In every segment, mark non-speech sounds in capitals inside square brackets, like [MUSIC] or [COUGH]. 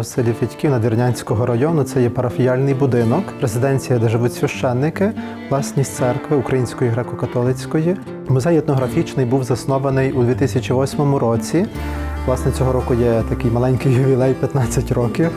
У селі Федьків Надвірнянського району це є парафіяльний будинок, резиденція, де живуть священники, власність церкви Української греко-католицької. Музей етнографічний був заснований у 2008 році. Власне, цього року є такий маленький [LAUGHS] ювілей 15 років.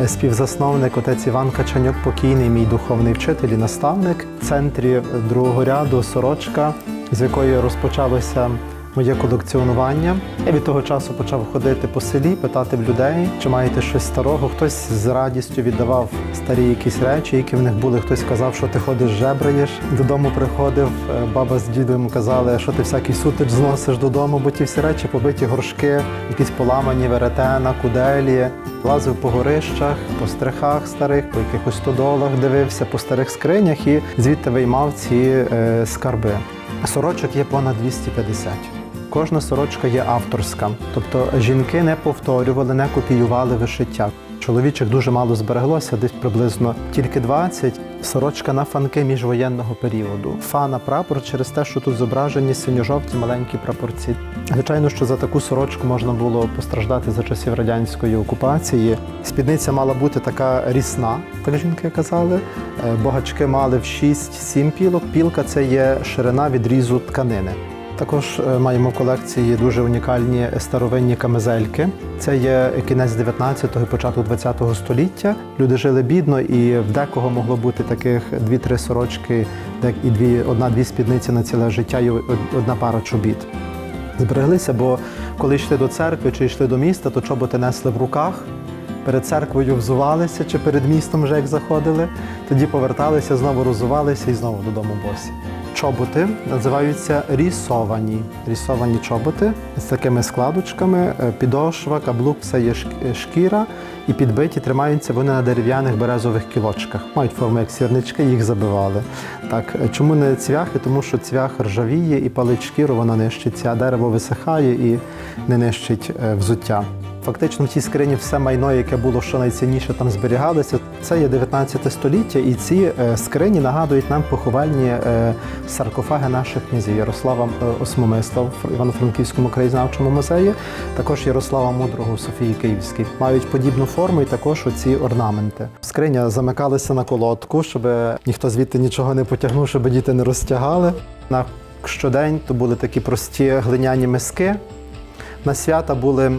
Е, Співзасновник отець Іван Качанюк, покійний мій духовний вчитель і наставник. В центрі другого ряду сорочка, з якої розпочалося моє колекціонування. Я від того часу почав ходити по селі, питати в людей, чи маєте щось старого. Хтось з радістю віддавав старі якісь речі, які в них були. Хтось казав, що ти ходиш, жебраєш. Додому приходив, е, баба з дідом казали, що ти всякий сутич зносиш додому, бо ті всі речі побиті горшки, якісь поламані веретена, куделі. Лазив по горищах, по стрихах старих, по якихось стодолах дивився, по старих скринях і звідти виймав ці е, скарби. Сорочок є понад 250. Кожна сорочка є авторська, тобто жінки не повторювали, не копіювали вишиття. Чоловічих дуже мало збереглося, десь приблизно тільки 20. Сорочка на фанки міжвоєнного періоду. Фана прапор через те, що тут зображені синьо-жовті маленькі прапорці. Звичайно, що за таку сорочку можна було постраждати за часів радянської окупації. Спідниця мала бути така рісна, так жінки казали. Е, Богачки мали в 6-7 пілок. Пілка це є ширина відрізу тканини. Також е, маємо в колекції дуже унікальні старовинні камизельки. Це є кінець 19-го і початок 20-го століття. Люди жили бідно, і в декого могло бути таких дві-три сорочки, і дві, одна-дві спідниці на ціле життя, і одна пара чобіт. Збереглися, бо коли йшли до церкви чи йшли до міста, то чоботи несли в руках. Перед церквою взувалися чи перед містом вже як заходили, тоді поверталися, знову розувалися і знову додому босі. Чоботи називаються рісовані. Рісовані чоботи з такими складочками, е, підошва, каблук, все є шк- шкіра, і підбиті тримаються вони на дерев'яних березових кілочках. Мають форму як сірнички, їх забивали. Так, е, чому не цвяхи? Тому що цвях ржавіє і палить шкіру, вона нищиться, а дерево висихає і не нищить е, взуття. Фактично в цій скрині все майно, яке було що найцінніше, там зберігалося. Це є 19 століття, і ці е, скрині нагадують нам поховальні е, саркофаги наших князів Ярослава е, Осмомисла в Івано-Франківському краєзнавчому музеї, також Ярослава Мудрого Софії Київській. Мають подібну форму і також оці орнаменти. Скриня замикалася на колодку, щоб ніхто звідти нічого не потягнув, щоб діти не розтягали. На щодень то були такі прості глиняні миски. На свята були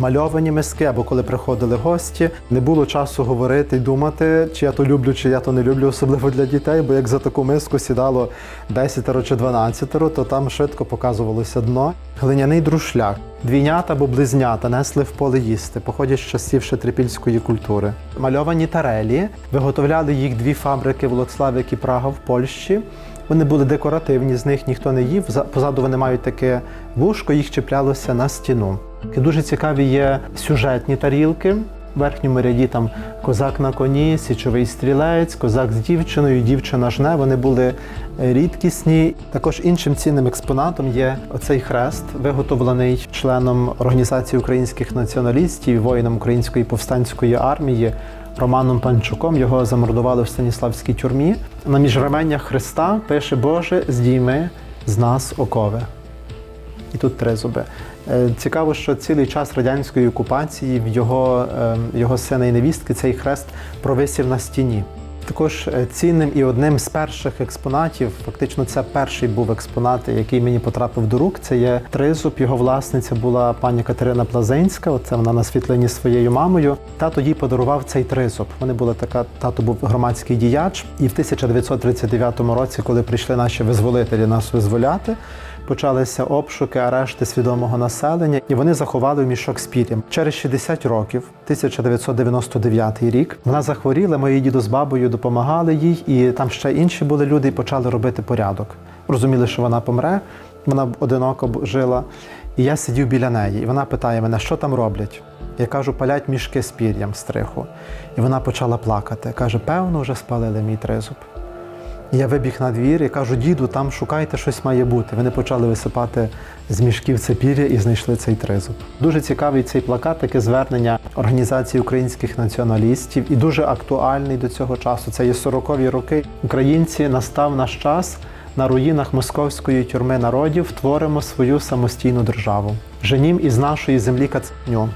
мальовані миски, або коли приходили гості. Не було часу говорити і думати, чи я то люблю, чи я то не люблю, особливо для дітей, бо як за таку миску сідало 10 чи 12, то там швидко показувалося дно. Глиняний друшляк. Двійнята або близнята несли в поле їсти, походять з часів ще трипільської культури. Мальовані тарелі виготовляли їх дві фабрики Волоцлавик і Прага в Польщі. Вони були декоративні, з них ніхто не їв. За- Позаду вони мають таке вушко, їх чіплялося на стіну. Дуже цікаві є сюжетні тарілки. В верхньому ряді там козак на коні, січовий стрілець, козак з дівчиною, дівчина жне. Вони були е, рідкісні. Також іншим цінним експонатом є оцей хрест, виготовлений членом організації українських націоналістів, воїном української повстанської армії. Романом Панчуком його замордували в Станіславській тюрмі. На міжраменнях Христа пише Боже, здійми з нас окови. І тут три зуби. Е, Цікаво, що цілий час радянської окупації в його, е, його сина і невістки цей хрест провисів на стіні. Також е, цінним і одним з перших експонатів, фактично, це перший був експонат, який мені потрапив до рук. Це є тризуб. Його власниця була пані Катерина Плазинська. Оце вона на світлині своєю мамою. Тато їй подарував цей тризуб. Вони була така. Тато був громадський діяч. І в 1939 році, коли прийшли наші визволителі нас визволяти, почалися обшуки, арешти свідомого населення, і вони заховали в мішок з пір'ям. Через 60 років, 1999 рік, вона захворіла. Мої діду з бабою допомагали їй, і там ще інші були люди, і почали робити порядок. Розуміли, що вона помре. Вона одиноко жила. І я сидів біля неї, і вона питає мене, що там роблять. Я кажу, палять мішки з пір'ям стриху. І вона почала плакати. Каже, певно, вже спалили мій тризуб. Я вибіг на двір і кажу, діду, там шукайте, щось має бути. Вони почали висипати з мішків це пір'я і знайшли цей тризуб. Дуже цікавий цей плакат, таке звернення організації українських націоналістів і дуже актуальний до цього часу. Це є 40-ві роки. Українці настав наш час. На руїнах московської тюрми народів творимо свою самостійну державу. Женім із нашої землі кацню.